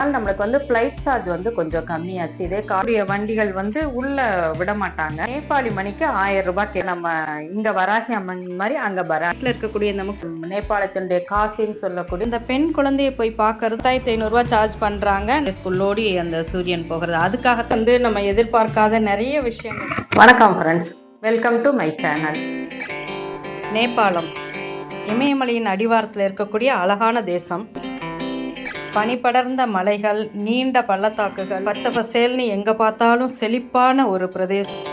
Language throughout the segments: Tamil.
அதனால நம்மளுக்கு வந்து ஃப்ளைட் சார்ஜ் வந்து கொஞ்சம் கம்மியாச்சு. இதே காரிய வண்டிகள் வந்து உள்ள விட மாட்டாங்க. நேபாளி மணிக்கு ஆயிரம் ரூபாய்க்கு நம்ம இங்க வராகி அம்மன் மாதிரி அங்க பரா வீட்டில் இருக்கக்கூடிய முக் நேபாளத்தினுடைய காசின்னு சொல்லக்கூடிய இந்த பெண் குழந்தையை போய் பார்க்கறது ஆயிரத்தி ஐநூறுரூவா சார்ஜ் பண்ணுறாங்க ஸ்கூல்லோடி அந்த சூரியன் போகிறது. அதுக்காக வந்து நம்ம எதிர்பார்க்காத நிறைய விஷயங்கள். வணக்கம் friends welcome to my channel நேபாளம். இமயமலையின் அடிவாரத்தில் இருக்கக்கூடிய அழகான தேசம். பனிபடர்ந்த மலைகள் நீண்ட பள்ளத்தாக்குகள் பச்சை பசேல்னு எங்கே பார்த்தாலும் செழிப்பான ஒரு பிரதேசம்.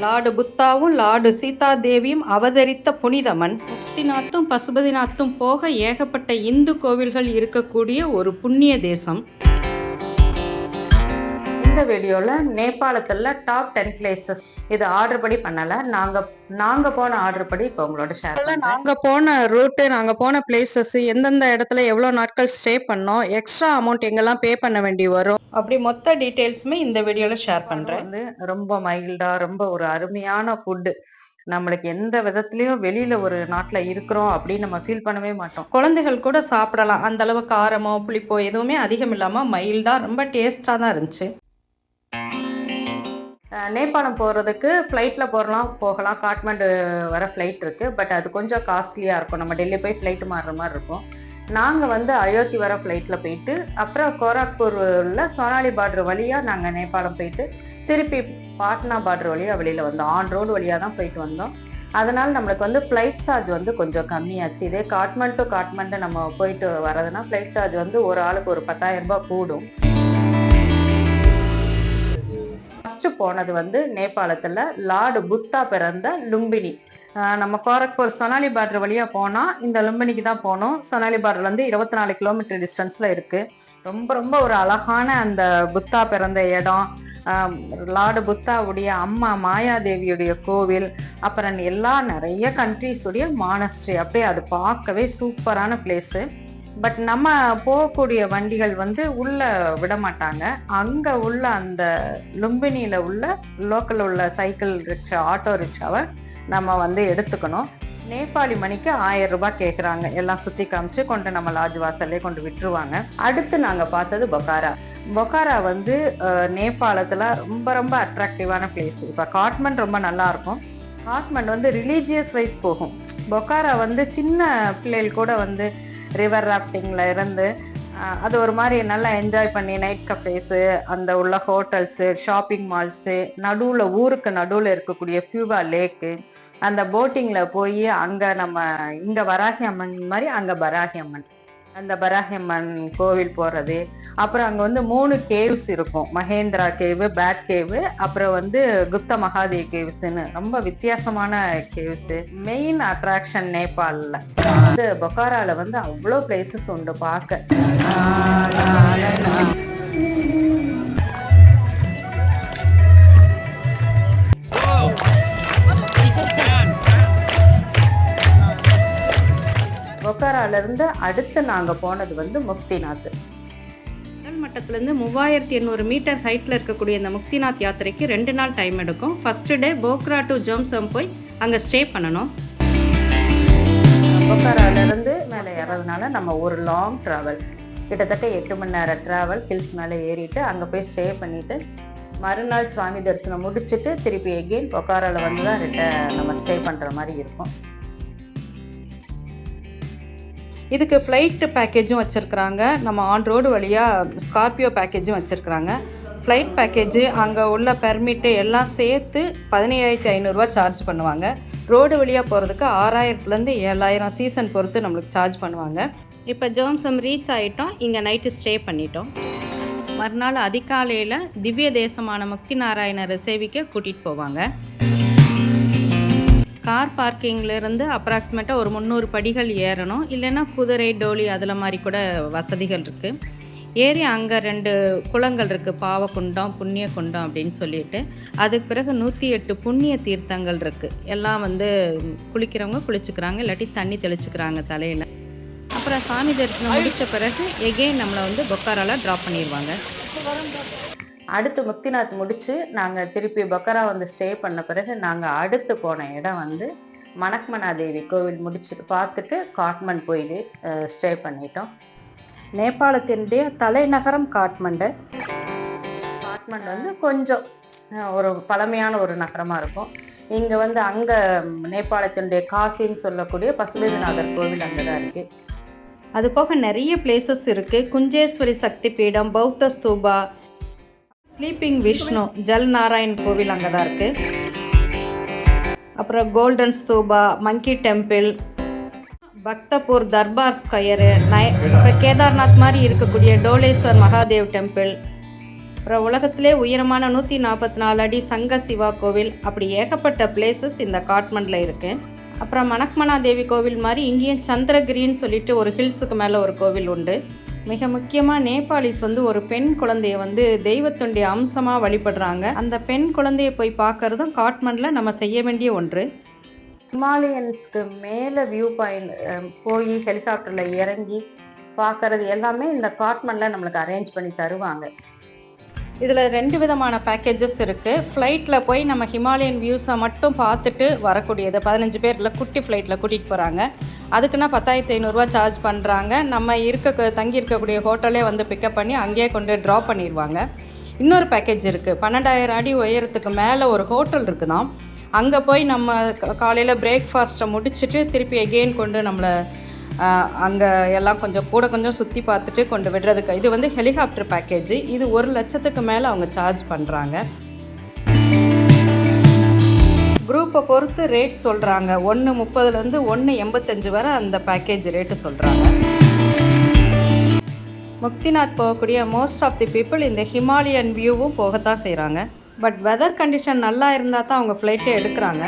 லார்டு புத்தாவும் லார்டு சீதா தேவியும் அவதரித்த புனிதமன். முக்திநாத்தும் பசுபதிநாத்தும் போக ஏகப்பட்ட இந்து கோவில்கள் இருக்கக்கூடிய ஒரு புண்ணிய தேசம். இந்த வீடியோல நேபாளத்துல டாப் டென் பிளேசஸ் இது ஆர்டர் படி பண்ணல. நாங்க நாங்க போன ஆர்டர் படி இப்போ உங்களோட ஷேர் நாங்க போன ரூட்டு நாங்க போன பிளேசஸ் எந்தெந்த இடத்துல எவ்வளவு நாட்கள் ஸ்டே பண்ணோம் எக்ஸ்ட்ரா அமௌண்ட் எங்கெல்லாம் பே பண்ண வேண்டி வரும் அப்படி மொத்த டீட்டெயில்ஸுமே இந்த வீடியோவில் ஷேர் பண்ணுறேன் வந்து ரொம்ப மைல்டா ரொம்ப ஒரு அருமையான ஃபுட்டு நம்மளுக்கு எந்த விதத்துலயும் வெளியில ஒரு நாட்டுல இருக்கிறோம் அப்படின்னு நம்ம ஃபீல் பண்ணவே மாட்டோம். குழந்தைகள் கூட சாப்பிடலாம். அந்த அளவு காரமோ புளிப்போ எதுவுமே அதிகம் இல்லாமல் மைல்டாக ரொம்ப டேஸ்ட்டாக தான் இருந்துச்சு. நேபாளம் போகிறதுக்கு ஃப்ளைட்டில் போகலாம் போகலாம். காட்மாண்டு வர ஃப்ளைட் இருக்குது பட் அது கொஞ்சம் காஸ்ட்லியாக இருக்கும். நம்ம டெல்லி போய் ஃப்ளைட்டு மாறுற மாதிரி இருக்கும். நாங்கள் வந்து அயோத்தி வர ஃப்ளைட்டில் போயிட்டு அப்புறம் கோராக்பூர் உள்ள சோனாலி பார்டர் வழியாக நாங்கள் நேபாளம் போயிட்டு திருப்பி பாட்னா பார்டர் வழியாக வெளியில் வந்தோம். ஆன் ரோடு வழியாக தான் போயிட்டு வந்தோம். அதனால் நம்மளுக்கு வந்து ஃப்ளைட் சார்ஜ் வந்து கொஞ்சம் கம்மியாச்சு. இதே காட்மண்ட் டு காட்மண்ட்டு நம்ம போயிட்டு வரதுன்னா ஃப்ளைட் சார்ஜ் வந்து ஒரு ஆளுக்கு ஒரு பத்தாயிரம் ரூபாய் கூடும். ஃபர்ஸ்ட் போனது வந்து நேபாளத்துல லார்டு புத்தா பிறந்த லும்பினி. நம்ம கோரக்பூர் சொனாலி பார்டர் வழியா போனா இந்த லும்பினிக்கு தான் போனோம். சொனாலி பார்டர்ல இருந்து இருபத்தி நாலு கிலோமீட்டர் டிஸ்டன்ஸ்ல இருக்கு. ரொம்ப ரொம்ப ஒரு அழகான அந்த புத்தா பிறந்த இடம். லார்டு புத்தாவுடைய அம்மா மாயாதேவியுடைய கோவில் அப்புறம் எல்லா நிறைய கண்ட்ரீஸுடைய மானஸ்ட்ரி அப்படியே அது பார்க்கவே சூப்பரான பிளேஸு பட் நம்ம போகக்கூடிய வண்டிகள் வந்து உள்ள விட மாட்டாங்க அங்க உள்ள அந்த லும்பினியில உள்ள லோக்கல் உள்ள சைக்கிள் ரிக்ஷா ஆட்டோ ரிக்ஷாவை நம்ம வந்து எடுத்துக்கணும். நேபாளி மணிக்கு ஆயிரம் ரூபாய் கேட்குறாங்க எல்லாம் சுத்தி காமிச்சு கொண்டு நம்ம லாஜ் வாசல்லே கொண்டு விட்டுருவாங்க. அடுத்து நாங்க பார்த்தது பொக்காரா. பொக்காரா வந்து நேபாளத்துல ரொம்ப ரொம்ப அட்ராக்டிவான பிளேஸ் இப்ப காட்மண்ட் ரொம்ப நல்லா இருக்கும். காட்மண்ட் வந்து ரிலீஜியஸ் வைஸ் போகும். பொக்காரா வந்து சின்ன பிள்ளைகள் கூட வந்து ரிவர் ராஃப்டிங்ல இருந்து அது ஒரு மாதிரி நல்லா என்ஜாய் பண்ணி நைட் கஃபேஸு அந்த உள்ள ஹோட்டல்ஸு ஷாப்பிங் மால்ஸு நடுவில் ஊருக்கு நடுவில் இருக்கக்கூடிய ஃபியூவா லேக்கு அந்த போட்டிங்கில் போய் அங்கே நம்ம இங்கே வராகி அம்மன் மாதிரி அங்கே வராகி அம்மன். அந்த பராகி கோவில் போறது. அப்புறம் அங்க வந்து மூணு கேவ்ஸ் இருக்கும். மகேந்திரா கேவு பேட் கேவு அப்புறம் வந்து குப்த மகாதேவ் கேவ்ஸ்னு ரொம்ப வித்தியாசமான கேவ்ஸ் மெயின் அட்ராக்ஷன் நேபாளில். வந்து பொக்காரால வந்து அவ்வளோ பிளேசஸ் உண்டு பார்க்க. பொக்காரால இருந்து அடுத்து நாங்க போனது வந்து முக்திநாத். கடல் மட்டத்திலேருந்து மூவாயிரத்தி எண்ணூறு மீட்டர் ஹைட்டில் இருக்கக்கூடிய இந்த முக்திநாத் யாத்திரைக்கு ரெண்டு நாள் டைம் எடுக்கும். First day Pokhara to Jomsom போய் அங்கே ஸ்டே பண்ணணும். பொக்காரால இருந்து மேலே ஏறதுனால நம்ம ஒரு லாங் டிராவல் கிட்டத்தட்ட எட்டு மணி நேரம் டிராவல் ஹில்ஸ் மேலே ஏறிட்டு அங்கே போய் ஸ்டே பண்ணிட்டு மறுநாள் சுவாமி தரிசனம் முடிச்சுட்டு திருப்பி எகெயின் பொக்காரால வந்து தான் ரிட்ட நம்ம ஸ்டே பண்ணுற மாதிரி இருக்கும். இதுக்கு ஃப்ளைட்டு பேக்கேஜும் வச்சுருக்குறாங்க. நம்ம ஆன் ரோடு வழியாக ஸ்கார்பியோ பேக்கேஜும் வச்சுருக்குறாங்க. ஃப்ளைட் பேக்கேஜு அங்கே உள்ள பெர்மிட்டு எல்லாம் சேர்த்து பதினையாயிரத்தி ஐநூறுரூவா சார்ஜ் பண்ணுவாங்க. ரோடு வழியாக போகிறதுக்கு ஆறாயிரத்துலேருந்து ஏழாயிரம் சீசன் பொறுத்து நம்மளுக்கு சார்ஜ் பண்ணுவாங்க. இப்போ ஜோம்சம் ரீச் ஆகிட்டோம் இங்கே நைட்டு ஸ்டே பண்ணிட்டோம். மறுநாள் அதிகாலையில் திவ்ய தேசமான முக்தி நாராயணரை சேவிக்க கூட்டிகிட்டு போவாங்க. கார் பார்க்கிங்லேருந்து அப்ராக்சிமேட்டாக ஒரு முந்நூறு படிகள் ஏறணும். இல்லைன்னா குதிரை டோலி அதில் மாதிரி கூட வசதிகள் இருக்குது ஏறி அங்கே ரெண்டு குளங்கள் இருக்குது பாவக்குண்டம் புண்ணிய குண்டம் அப்படின்னு சொல்லிட்டு. அதுக்கு பிறகு நூற்றி எட்டு புண்ணிய தீர்த்தங்கள் இருக்குது எல்லாம் வந்து குளிக்கிறவங்க குளிச்சுக்கிறாங்க. இல்லாட்டி தண்ணி தெளிச்சுக்கிறாங்க தலையில். அப்புறம் சாமி தரிசனம் முடித்த பிறகு எகெயின் நம்மளை வந்து பொக்காரால ட்ராப் பண்ணிடுவாங்க அடுத்து முக்திநாத் முடிச்சு நாங்கள் திருப்பி பக்கரா வந்து ஸ்டே பண்ண பிறகு நாங்கள் அடுத்து போன இடம் வந்து மணக்மனா தேவி கோவில் முடிச்சுட்டு பார்த்துட்டு காட்மண்ட் போய் ஸ்டே பண்ணிட்டோம். நேபாளத்தினுடைய தலைநகரம் காட்மண்டு. காட்மண்ட் வந்து கொஞ்சம் ஒரு பழமையான ஒரு நகரமா இருக்கும். இங்க வந்து அங்க நேபாளத்தினுடைய காசின்னு சொல்லக்கூடிய பசுபதிநாதர் கோவில் அங்கதான் இருக்கு. அது போக நிறைய பிளேசஸ் இருக்குது குஞ்சேஸ்வரி சக்தி பீடம் பௌத்த ஸ்தூபா ஸ்லீப்பிங் விஷ்ணு ஜல் நாராயண் கோவில் அங்கே தான் இருக்குது அப்புறம் golden stupa monkey temple Bhaktapur Durbar square நய அப்புறம் கேதார்நாத் மாதிரி இருக்கக்கூடிய டோலேஸ்வர் மகாதேவ் டெம்பிள் அப்புறம் உலகத்திலே உயரமான நூற்றி நாற்பத்தி நாலு அடி சங்க சிவா கோவில் அப்படி ஏகப்பட்ட பிளேசஸ் இந்த காட்மண்டில் இருக்குது அப்புறம் மணக்மனா தேவி கோவில் மாதிரி இங்கேயும் சந்திரகிரின்னு சொல்லிட்டு ஒரு ஹில்ஸுக்கு மேலே ஒரு கோவில் உண்டு மிக முக்கியமாக நேபாளிஸ் வந்து ஒரு பெண் குழந்தைய வந்து தெய்வத்துடைய அம்சமாக வழிபடுறாங்க. அந்த பெண் குழந்தைய போய் பார்க்கறதும் காட்மண்டில் நம்ம செய்ய வேண்டிய ஒன்று. ஹிமாலயன்ஸ்க்கு மேல வியூ பாயிண்ட் போய் ஹெலிகாப்டர்ல இறங்கி பார்க்கறது எல்லாமே இந்த காட்மண்ட்ல நம்மளுக்கு அரேஞ்ச் பண்ணி தருவாங்க. இதில் ரெண்டு விதமான பேக்கேஜஸ் இருக்குது ஃப்ளைட்டில் போய் நம்ம ஹிமாலயன் வியூஸை மட்டும் பார்த்துட்டு வரக்கூடியது. பதினஞ்சு பேரில் குட்டி ஃப்ளைட்டில் கூட்டிகிட்டு போகிறாங்க அதுக்குன்னா பத்தாயிரத்தி ஐநூறுரூவா சார்ஜ் பண்ணுறாங்க நம்ம இருக்க தங்கி இருக்கக்கூடிய ஹோட்டலே வந்து பிக்கப் பண்ணி அங்கேயே கொண்டு ட்ராப் பண்ணிடுவாங்க. இன்னொரு பேக்கேஜ் இருக்குது பன்னெண்டாயிரம் அடி உயரத்துக்கு மேலே ஒரு ஹோட்டல் இருக்குதான் அங்கே போய் நம்ம காலையில் பிரேக்ஃபாஸ்ட்டை முடிச்சுட்டு திருப்பி எகெயின் கொண்டு நம்மளை அங்கே எல்லாம் கொஞ்சம் கூட கொஞ்சம் சுற்றி பார்த்துட்டு கொண்டு விடுறதுக்கு. இது வந்து ஹெலிகாப்டர் பேக்கேஜ் இது ஒரு லட்சத்துக்கு மேலே அவங்க சார்ஜ் பண்ணுறாங்க குரூப்பை பொறுத்து ரேட் சொல்கிறாங்க ஒன்று முப்பதுலேருந்து ஒன்று எண்பத்தஞ்சு வரை அந்த பேக்கேஜ் ரேட்டு சொல்கிறாங்க முக்திநாத் போகக்கூடிய மோஸ்ட் ஆஃப் தி பீப்புள் இந்த ஹிமாலயன் வியூவும் போகத்தான் செய்கிறாங்க பட் வெதர் கண்டிஷன் நல்லா இருந்தால் தான் அவங்க ஃப்ளைட்டே எடுக்கிறாங்க.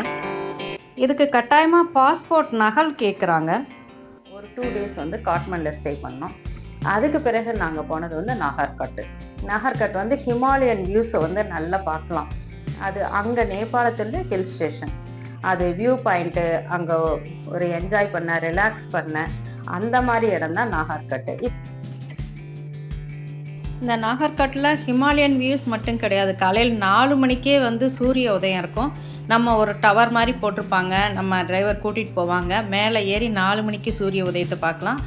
இதுக்கு கட்டாயமாக பாஸ்போர்ட் நகல் கேட்குறாங்க ஒரு டூ டேஸ் வந்து காட்மண்டில் ஸ்டே பண்ணோம். அதுக்கு பிறகு நாங்கள் போனது வந்து நாகர்கட்டு. நாகர்கட் வந்து ஹிமாலயன் வியூஸை வந்து நல்லா பார்க்கலாம். அது அங்கே நேபாளத்துல ஹில் ஸ்டேஷன் அது வியூ பாயிண்ட்டு அங்கே ஒரு என்ஜாய் பண்ண ரிலாக்ஸ் பண்ண அந்த மாதிரி இடம் தான் நாகர்கட்டு. இப் இந்த நாகர்கட்டில் ஹிமாலயன் வியூஸ் மட்டும் கிடையாது. காலையில் நாலு மணிக்கே வந்து சூரிய உதயம் இருக்கும். நம்ம ஒரு டவர் மாதிரி போட்டிருப்பாங்க. நம்ம டிரைவர் கூட்டிகிட்டு போவாங்க. மேலே ஏறி நாலு மணிக்கு சூரிய உதயத்தை பார்க்கலாம்.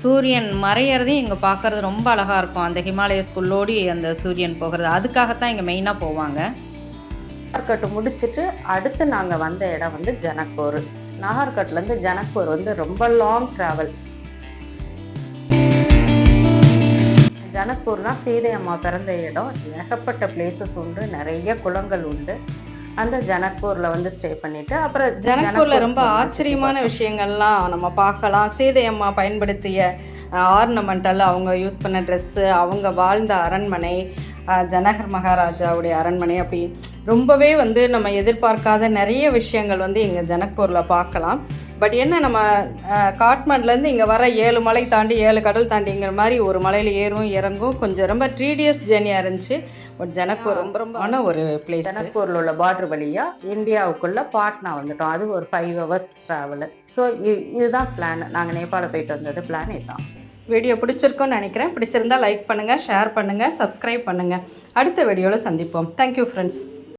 சூரியன் மறையிறதையும் இங்கே பார்க்குறது ரொம்ப அழகாக இருக்கும். அந்த ஹிமாலயஸ்குள்ளோடி அந்த சூரியன் போகிறது. அதுக்காகத்தான் இங்கே மெயினாக போவாங்க. நாகர்கட்டு முடிச்சிட்டு அடுத்து நாங்க வந்த இடம் வந்து ஜனக்பூர். நாகர்கட்ல இருந்து ஜனக்பூர் வந்து ரொம்ப லாங் டிராவல் ஜனக்பூர்னா சீதை அம்மா பிறந்த இடம். ஏகப்பட்ட பிளேசஸ் உண்டு நிறைய குளங்கள் உண்டு. அந்த ஜனக்பூர்ல வந்து ஸ்டே பண்ணிட்டு அப்புறம் ஜனக்பூரில் ரொம்ப. ஆச்சரியமான விஷயங்கள்லாம் நம்ம பார்க்கலாம். சீதை அம்மா பயன்படுத்திய ஆர்னமெண்டல் அவங்க யூஸ் பண்ண ட்ரெஸ்ஸு அவங்க வாழ்ந்த அரண்மனை ஜனகர் மகாராஜாவுடைய அரண்மனை அப்படி ரொம்பவே வந்து நம்ம எதிர்பார்க்காத நிறைய விஷயங்கள் வந்து இங்கே ஜனக்பூரில் பார்க்கலாம். பட் என்ன நம்ம காட்மண்ட்லேருந்து இங்கே வர ஏழு மலை தாண்டி ஏழு கடல் தாண்டிங்கிற மாதிரி ஒரு மலையில் ஏறும் இறங்கும். கொஞ்சம் ரொம்ப ட்ரீடியஸ் ஜேர்னியாக இருந்துச்சு. பட் ஜனக்பூர் ரொம்ப ரொம்ப ஒரு பிளேஸ் ஜனக்பூர்ல உள்ள பார்டர் வழியா இந்தியாவுக்குள்ள பாட்னா வந்துட்டோம். அது ஒரு ஃபைவ் ஹவர்ஸ் டிராவல் ஸோ இதுதான் பிளான் நாங்க நேபாள போயிட்டு வந்தது பிளான் இதுதான். வீடியோ பிடிச்சிருக்கும்னு நினைக்கிறேன். பிடிச்சிருந்தா லைக் பண்ணுங்கள் ஷேர் பண்ணுங்கள் சப்ஸ்கிரைப் பண்ணுங்கள் அடுத்த வீடியோவில் சந்திப்போம். Thank you friends